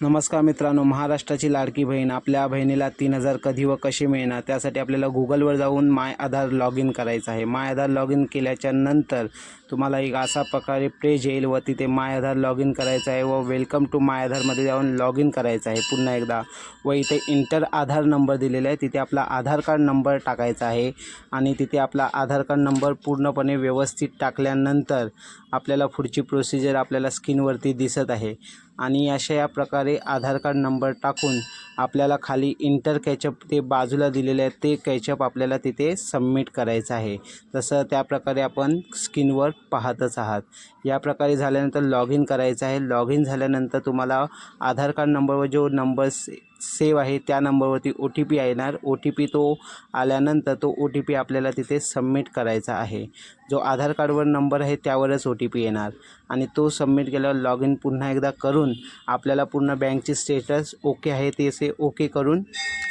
नमस्कार मित्रांनो महाराष्ट्राची लाडकी बहीण आपल्या बहिणीला तीन हजार कधी व कसे मिळणार? त्यासाठी आपल्याला गुगलवर जाऊन माय आधार लॉग इन करायचं आहे. माय आधार लॉग इन केल्याच्यानंतर तुम्हाला एक असा प्रकारे पेज येईल व तिथे माय आधार लॉग इन करायचं आहे व वेलकम टू माय आधारमध्ये जाऊन लॉग इन करायचं आहे. पुन्हा एकदा. व इथे इंटर आधार नंबर दिलेला आहे. तिथे आपला आधार कार्ड नंबर टाकायचा आहे आणि तिथे आपला आधार कार्ड नंबर पूर्णपणे व्यवस्थित टाकल्यानंतर आपल्याला पुढची प्रोसिजर आपल्याला स्क्रीनवरती दिसत आहे. आणि अशा या प्रकारे आधार कार्ड नंबर टाकून आपल्याला खाली इंटर कॅचअप ते बाजूला दिलेले आहे ते कॅचअप आपल्याला तिथे सबमिट करायचं आहे. तसं त्या प्रकारे आपण स्क्रीनवर पाहतच आहात. या प्रकारे झाल्यानंतर लॉग इन करायचं आहे. लॉग इन झाल्यानंतर तुम्हाला आधार कार्ड नंबरवर जो नंबर्स सेव आहे त्या नंबरवरती ओ टी पी येणार. ओ टी पी तो आल्यानंतर तो ओ टी पी आपल्याला तिथे सबमिट करायचा आहे. जो आधार कार्डवर नंबर आहे त्यावरच ओ टी पी येणार. आणि तो सबमिट केल्यावर लॉग इन पुन्हा एकदा करून आपल्याला पूर्ण बँकची स्टेटस ओके आहे ते असे ओके करून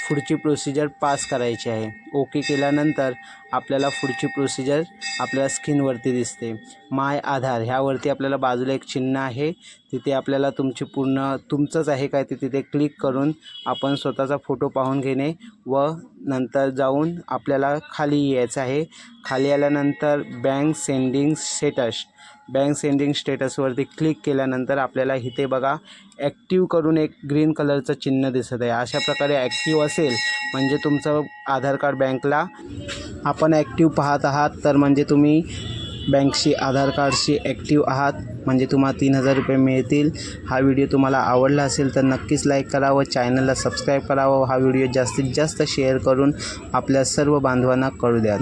पुढची प्रोसिजर पास करायची आहे. ओके केल्यानंतर आपल्याला पुढची प्रोसिजर आपल्याला स्क्रीनवरती दिसते. माय आधार ह्यावरती आपल्याला बाजूला एक चिन्ह आहे. तिथे आपल्याला तुमची पूर्ण तुमचंच आहे काय ते तिथे क्लिक करून आपण स्वतःचा फोटो पाहून घेणे व नंतर जाऊन आपल्याला खाली यायचं आहे. खाली आल्यानंतर bank sending status bank sending स्टेटसवरती click केल्यानंतर आपल्याला इथे बघा ॲक्टिव्ह करून एक ग्रीन कलरचं चिन्ह दिसत आहे. अशा प्रकारे ॲक्टिव्ह असेल म्हणजे तुमचं आधार कार्ड बँकला आपण ॲक्टिव्ह पाहत आहात तर म्हणजे तुम्ही बँकशी आधार कार्डशी ॲक्टिव्ह आहात म्हणजे तुम्हाला तीन हजार रुपये मिळतील. हा व्हिडिओ तुम्हाला आवडला असेल तर नक्कीच लाईक करा व चॅनलला सबस्क्राईब करावं हा व्हिडिओ जास्तीत जास्त शेअर करून आपल्या सर्व बांधवांना कळू द्या.